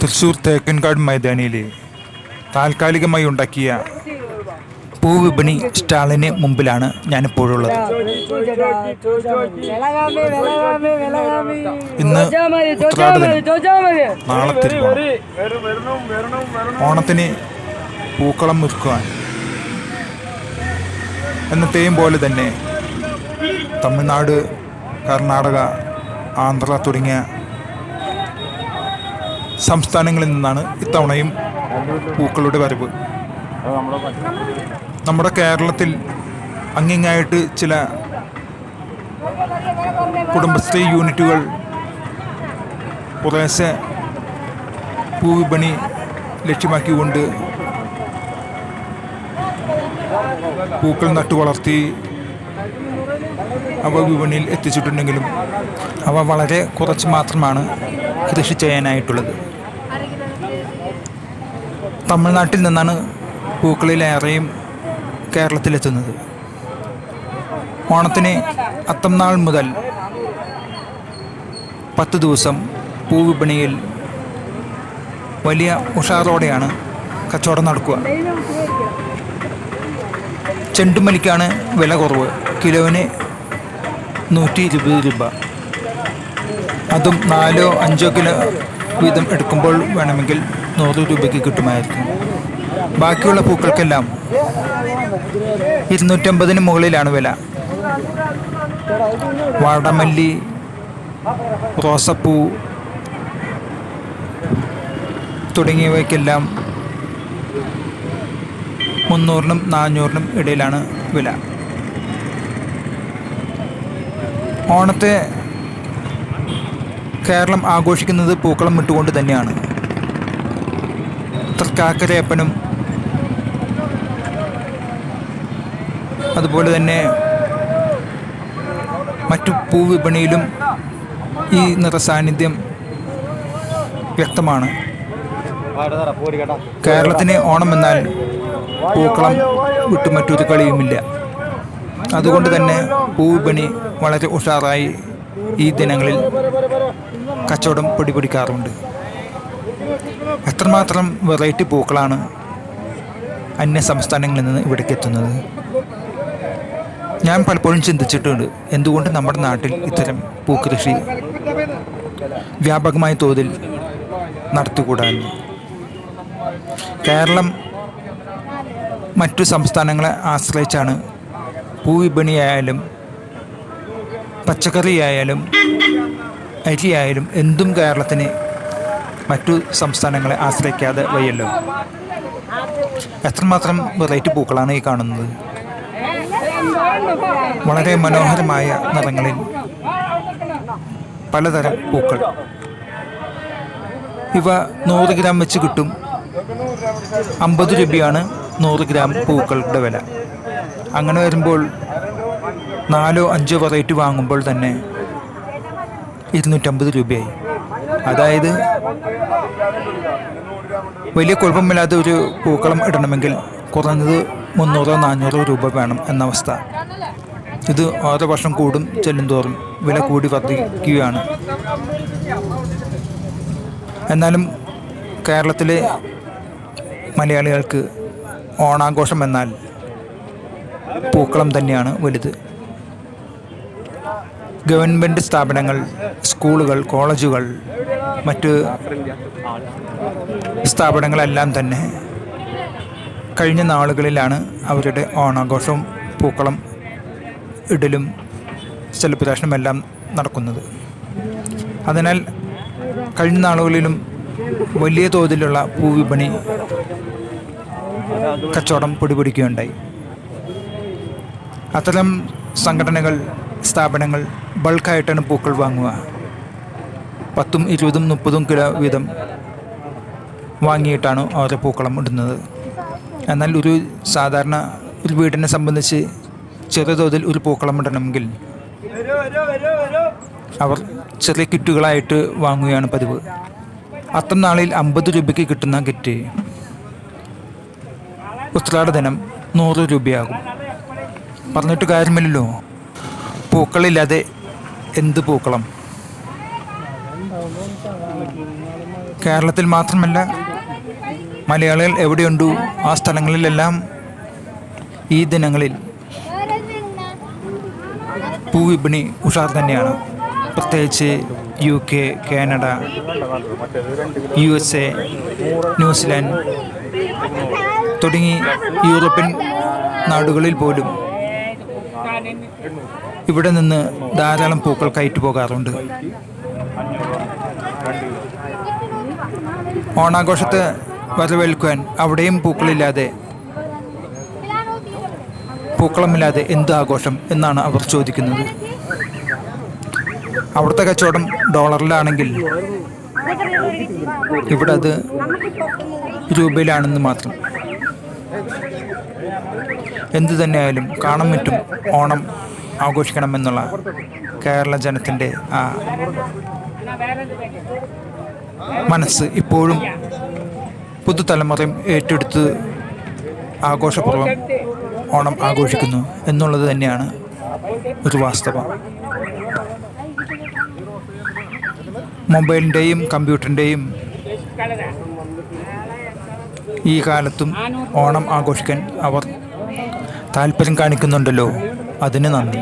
തൃശൂർ തേക്കൻകാട് മൈതാനിയിൽ താൽക്കാലികമായി ഉണ്ടാക്കിയ പൂവിപണി സ്റ്റാളിന് മുമ്പിലാണ് ഞാനിപ്പോഴുള്ളത്. ഇന്ന് നാളെ ഓണത്തിന് പൂക്കളം ഒരുക്കുവാൻ എന്നത്തെയും പോലെ തന്നെ തമിഴ്നാട് കർണാടക ആന്ധ്ര തുടങ്ങിയ സംസ്ഥാനങ്ങളിൽ നിന്നാണ് ഇത്തവണയും പൂക്കളുടെ വരവ്. നമ്മുടെ കേരളത്തിൽ അങ്ങിങ്ങായിട്ട് ചില കുടുംബശ്രീ യൂണിറ്റുകൾ കുറേശ്ശെ പൂവിപണി ലക്ഷ്യമാക്കിക്കൊണ്ട് പൂക്കൾ നട്ടു വളർത്തി അവ വിപണിയിൽ എത്തിച്ചിട്ടുണ്ടെങ്കിലും അവ വളരെ കുറച്ച് മാത്രമാണ്. കൃഷി ചെയ്യാനായിട്ടുള്ളത് തമിഴ്നാട്ടിൽ നിന്നാണ് പൂക്കളിലേറെയും കേരളത്തിലെത്തുന്നത്. ഓണത്തിന് അത്തം നാൾ മുതൽ പത്ത് ദിവസം പൂവിപണിയിൽ വലിയ ഉഷാറോടെയാണ് കച്ചവടം നടക്കുക. ചെണ്ടുമല്ലിക്കാണ് വില കുറവ്. കിലോവിന് നൂറ്റി ഇരുപത് രൂപ. അതും നാലോ അഞ്ചോ കിലോ വീതം എടുക്കുമ്പോൾ വേണമെങ്കിൽ നൂറ് രൂപയ്ക്ക് കിട്ടുമായിരിക്കും. ബാക്കിയുള്ള പൂക്കൾക്കെല്ലാം ഇരുന്നൂറ്റമ്പതിന് മുകളിലാണ് വില. വാടമല്ലി റോസപ്പൂ തുടങ്ങിയവയ്ക്കെല്ലാം മുന്നൂറിനും നാനൂറിനും ഇടയിലാണ് വില. ഓണത്തെ കേരളം ആഘോഷിക്കുന്നത് പൂക്കളം ഇട്ടുകൊണ്ട് തന്നെയാണ്. തൃക്കാക്കരയപ്പനും അതുപോലെ തന്നെ മറ്റു പൂവിപണിയിലും ഈ നിറസാന്നിധ്യം വ്യക്തമാണ്. കേരളത്തിന് ഓണം എന്നാൽ പൂക്കളം വിട്ടു മറ്റൊരു കളിയുമില്ല. അതുകൊണ്ട് തന്നെ പൂവിപണി വളരെ ഉഷാറായി ഈ ദിനങ്ങളിൽ കച്ചവടം പിടിപിടിക്കാറുണ്ട്. എത്രമാത്രം വെറൈറ്റി പൂക്കളാണ് അന്യ സംസ്ഥാനങ്ങളിൽ നിന്ന് ഇവിടേക്ക് എത്തുന്നത്? ഞാൻ പലപ്പോഴും ചിന്തിച്ചിട്ടുണ്ട് എന്തുകൊണ്ട് നമ്മുടെ നാട്ടിൽ ഇത്തരം പൂക്കൃഷി വ്യാപകമായ തോതിൽ നടത്തിക്കൂടാന്ന് കേരളം മറ്റു സംസ്ഥാനങ്ങളെ ആശ്രയിച്ചാണ് പൂവിപണിയായാലും പച്ചക്കറിയായാലും അരിയായാലും എന്തും കേരളത്തിന് മറ്റു സംസ്ഥാനങ്ങളെ ആശ്രയിക്കാതെ വയ്യല്ലോ. എത്രമാത്രം വെറൈറ്റി പൂക്കളാണ് ഈ കാണുന്നത്? വളരെ മനോഹരമായ നിറങ്ങളിൽ പലതരം പൂക്കൾ. ഇവ നൂറ് ഗ്രാം വെച്ച് കിട്ടും. അമ്പത് രൂപയാണ് നൂറ് ഗ്രാം പൂക്കളുടെ വില. അങ്ങനെ വരുമ്പോൾ നാലോ അഞ്ചോ വെറൈറ്റി വാങ്ങുമ്പോൾ തന്നെ ഇരുന്നൂറ്റമ്പത് രൂപയായി. അതായത് വലിയ കുഴപ്പമില്ലാത്ത ഒരു പൂക്കളം ഇടണമെങ്കിൽ കുറഞ്ഞത് മുന്നൂറോ നാനൂറോ രൂപ വേണം എന്ന അവസ്ഥ. ഇത് ഓരോ വർഷം കൂടും ചെല്ലുന്തോറും വില കൂടി വർദ്ധിക്കുകയാണ്. എന്നാലും കേരളത്തിലെ മലയാളികൾക്ക് ഓണാഘോഷം എന്നാൽ പൂക്കളം തന്നെയാണ് വലുത്. ഗവൺമെന്റ് സ്ഥാപനങ്ങൾ സ്കൂളുകൾ കോളേജുകൾ മറ്റ് സ്ഥാപനങ്ങളെല്ലാം തന്നെ കഴിഞ്ഞ നാളുകളിലാണ് അവരുടെ ഓണാഘോഷവും പൂക്കളം ഇടലും സെലിബ്രേഷനും എല്ലാം നടക്കുന്നത്. അതിനാൽ കഴിഞ്ഞ നാളുകളിലും വലിയ തോതിലുള്ള പൂവിപണി കച്ചവടം പൊടിപിടിക്കുകയുണ്ടായി അത്തരം സംഘടനകൾ സ്ഥാപനങ്ങൾ ബൾക്കായിട്ടാണ് പൂക്കൾ വാങ്ങുക. പത്തും ഇരുപതും മുപ്പതും കിലോ വീതം വാങ്ങിയിട്ടാണ് ഓരോ പൂക്കളം ഇടുന്നത്. എന്നാൽ ഒരു സാധാരണ ഒരു വീടിനെ സംബന്ധിച്ച് ചെറുതോതിൽ ഒരു പൂക്കളം ഇടണമെങ്കിൽ അവർ ചെറിയ കിറ്റുകളായിട്ട് വാങ്ങുകയാണ് പതിവ്. അത്തം നാളിൽ അമ്പത് രൂപയ്ക്ക് കിട്ടുന്ന കിറ്റ്. ഉത്രാട ദിനം നൂറ് രൂപയാകും. പറഞ്ഞിട്ട് കാര്യമില്ലല്ലോ. പൂക്കളില്ലാതെ എന്ത് പൂക്കളം? കേരളത്തിൽ മാത്രമല്ല മലയാളികൾ എവിടെയുണ്ടോ ആ സ്ഥലങ്ങളിലെല്ലാം ഈ ദിനങ്ങളിൽ പൂവിപണി ഉഷാർ തന്നെയാണ്. പ്രത്യേകിച്ച് U K Canada U S A New Zealand തുടങ്ങി യൂറോപ്യൻ നാടുകളിൽ പോലും ഇവിടെ നിന്ന് ധാരാളം പൂക്കൾ കയറ്റു പോകാറുണ്ട്. ഓണാഘോഷത്തെ വരവേൽക്കുവാൻ അവിടെയും പൂക്കളില്ലാതെ പൂക്കളമില്ലാതെ എന്ത് ആഘോഷം എന്നാണ് അവർ ചോദിക്കുന്നത്. അവിടുത്തെ കച്ചവടം ഡോളറിലാണെങ്കിൽ ഇവിടെ അത് രൂപയിലാണെന്ന് മാത്രം. എന്തു തന്നെയായാലും കാണാൻ പറ്റും. ഓണം ആഘോഷിക്കണമെന്നുള്ള കേരള ജനത്തിന്റെ ആ മനസ്സ് ഇപ്പോഴും പുതുതലമുറയും ഏറ്റെടുത്ത് ആഘോഷപൂർവം ഓണം ആഘോഷിക്കുന്നു എന്നുള്ളത് തന്നെയാണ് ഒരു വാസ്തവം. മൊബൈലിന്റെയും കമ്പ്യൂട്ടറിന്റെയും ഈ കാലത്തും ഓണം ആഘോഷിക്കാൻ അവർ താല്പര്യം കാണിക്കുന്നുണ്ടല്ലോ. അതിന് നന്ദി.